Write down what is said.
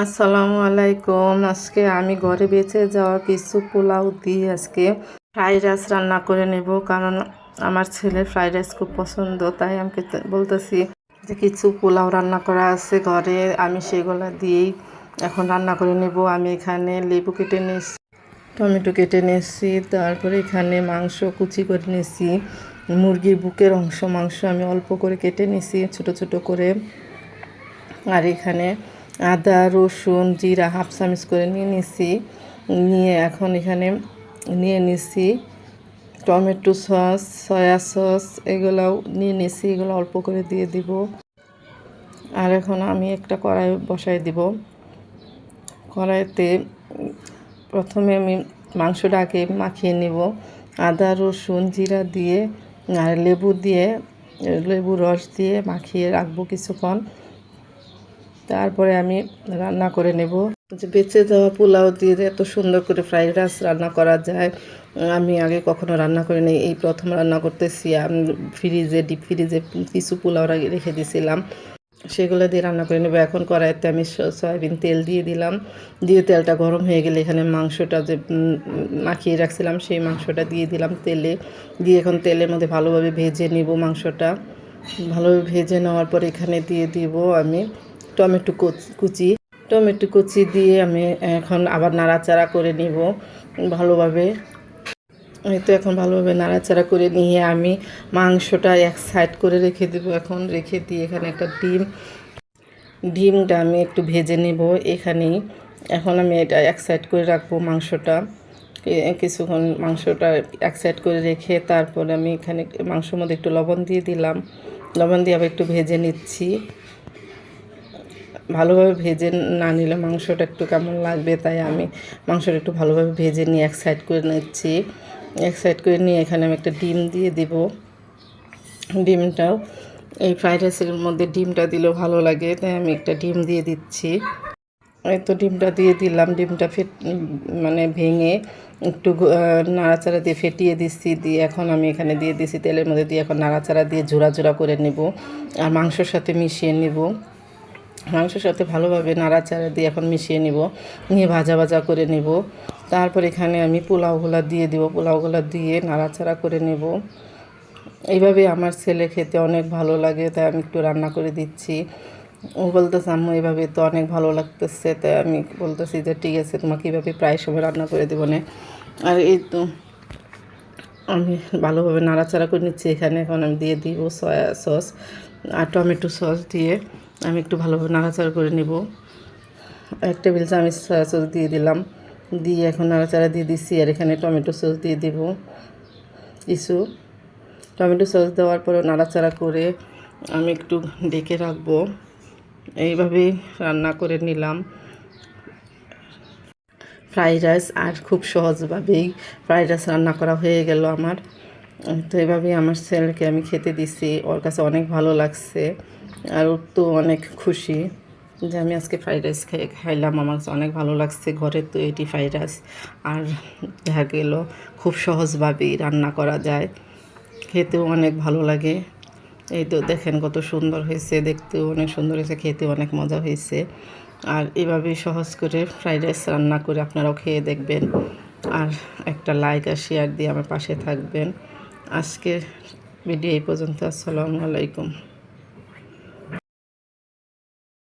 আসসালামু আলাইকুম। আজকে আমি ঘরে বেঁচে যাওয়া কিছু পোলাও দিয়ে আজকে ফ্রাইড রাইস রান্না করে নেব কারণ আমার ছেলে ফ্রাইড রাইস খুব পছন্দ, তাই আমি বলতেছি যে কিছু পোলাও রান্না করা আছে ঘরে, আমি সেগুলো দিয়েই এখন রান্না করে নেব। আমি এখানে লেবু কেটে নিয়েছি, টমেটো কেটে নিয়েছি, তারপরে এখানে মাংস কুচি করে নিয়েছি, মুরগির বুকের অংশ মাংস আমি অল্প করে কেটে নিয়েছি ছোট ছোট করে। আর এখানে আদা, রসুন, জিরা হাফ চামচ করে নিয়ে নিছি। নিয়ে এখন এখানে নিয়ে নিছি টমেটো সস, সয়া সস, এগুলাও নিয়ে নিছি, এগুলো অল্প করে দিয়ে দিব। আর এখন আমি একটা কড়াই বসাই দিব। কড়াইতে প্রথমে আমি মাংসটা আগে মাখিয়ে নিব। আদা, রসুন, জিরা দিয়ে আর লেবু দিয়ে, লেবু রস দিয়ে মাখিয়ে রাখব কিছুক্ষণ। তারপরে আমি রান্না করে নেব। যে বেঁচে যাওয়া পোলাও দিয়ে এত সুন্দর করে ফ্রাইড রাইস রান্না করা যায়, আমি আগে কখনো রান্না করি নেই। এই প্রথম রান্না করতেছি, আমি ফ্রিজে ডিপ ফ্রিজে কিছু পোলাও রেখে দিয়েছিলাম। সেগুলো দিয়ে রান্না করে নেব। এখন কড়াইতে আমি সয়াবিন তেল দিয়ে দিলাম। দিয়ে তেলটা গরম হয়ে গেলে এখানে মাংসটা যে মাখিয়ে রাখছিলাম, সেই মাংসটা দিয়ে দিলাম তেলে। দিয়ে এখন তেলের মধ্যে ভালোভাবে ভেজে নিব মাংসটা। ভালোভাবে ভেজে নেওয়ার পর এখানে দিয়ে দিব আমি টমেটো কুচ- টমেটো কুচি দিয়ে আমি এখন আবার নাড়াচাড়া করে নিব ভালোভাবে। তো এখন ভালোভাবে নাড়াচাড়া করে নিয়ে আমি মাংসটা এক সাইড করে রেখে দেবো এখন। রেখে দিয়ে এখানে একটা ডিম, ডিমটা আমি একটু ভেজে নেব এখানেই। এখন আমি এটা এক সাইড করে রাখব মাংসটা। কিছুক্ষণ মাংসটা এক সাইড করে রেখে তারপরে আমি এখানে মাংসের মধ্যে একটু লবণ দিয়ে দিলাম। লবণ দিয়ে আবার একটু ভেজে নিচ্ছি। ভালোভাবে ভেজে না নিলে মাংসটা একটু কেমন লাগবে, তাই আমি মাংসটা একটু ভালোভাবে ভেজে নিয়ে এক সাইড করে নিচ্ছি। এক সাইড করে নিয়ে এখানে আমি একটা ডিম দিয়ে দিব। ডিমটাও, এই ফ্রাইড রাইসের মধ্যে ডিমটা দিলেও ভালো লাগে, তাই আমি একটা ডিম দিয়ে দিচ্ছি। এই তো ডিমটা দিয়ে দিলাম, ডিমটা ফেট মানে ভেঙে একটু নাড়াচাড়া দিয়ে ফেটিয়ে দিচ্ছি, দিয়ে এখন আমি এখানে দিয়ে দিচ্ছি তেলের মধ্যে দিয়ে এখন নাড়াচাড়া দিয়ে ঝোড়া ঝোড়া করে নেব, আর মাংসর সাথে মিশিয়ে নেব। মাংসের সাথে ভালোভাবে নাড়াচাড়া দিয়ে এখন মিশিয়ে নিব। নিয়ে ভাজা ভাজা করে নেব। তারপর এখানে আমি পোলাওগুলা দিয়ে দিব। পোলাওগুলা দিয়ে নাড়াচাড়া করে নেব। এইভাবে আমার ছেলে খেতে অনেক ভালো লাগে, তাই আমি একটু রান্না করে দিচ্ছি। ও বলতেছে, আম্মু, এভাবে তো অনেক ভালো লাগতেছে। তাই আমি বলতেছি যে, ঠিক আছে, তোমাকে এইভাবে প্রায় সময় রান্না করে দেবো না। আর এই তো আমি ভালোভাবে নাড়াচাড়া করে নিচ্ছি। এখানে এখন আমি দিয়ে দিব সয়া সস আর টমেটো সস দিয়ে। আমি একটু ভালোভাবে নাড়াচাড়া করে নেব। এক টেবিল চামচ সয়া সস দিয়ে দিলাম। দিয়ে এখন নাড়াচাড়া দিয়ে দিচ্ছি আর এখানে টমেটো সস দিয়ে দিব। কিছু টমেটো সস দেওয়ার পরে নাড়াচাড়া করে আমি একটু ডেকে রাখব। এইভাবেই রান্না করে নিলাম। ফ্রাইড রাইস আর খুব সহজভাবেই ফ্রাইড রাইস রান্না করা হয়ে গেল আমার। তো এভাবেই আমার ছেলেকে আমি খেতে দিছি। ওর কাছে অনেক ভালো লাগছে আর ওর তো অনেক খুশি যে আমি আজকে ফ্রাইড রাইস খাই খাইলাম। আমার কাছে অনেক ভালো লাগছে। ঘরের তো এটি ফ্রাইড রাইস আর দেখা গেল, খুব সহজভাবেই রান্না করা যায়। খেতেও অনেক ভালো লাগে। এই তো দেখেন কত সুন্দর হয়েছে। দেখতেও অনেক সুন্দর হয়েছে। খেতেও অনেক মজা হয়েছে। আর এভাবেই সহজ করে ফ্রাইড রাইস রান্না করে আপনারাও খেয়ে দেখবেন। আর একটা লাইক আর শেয়ার দিয়ে আমার পাশে থাকবেন। আজকের ভিডিও এই পর্যন্ত আসসালামু আলাইকুম।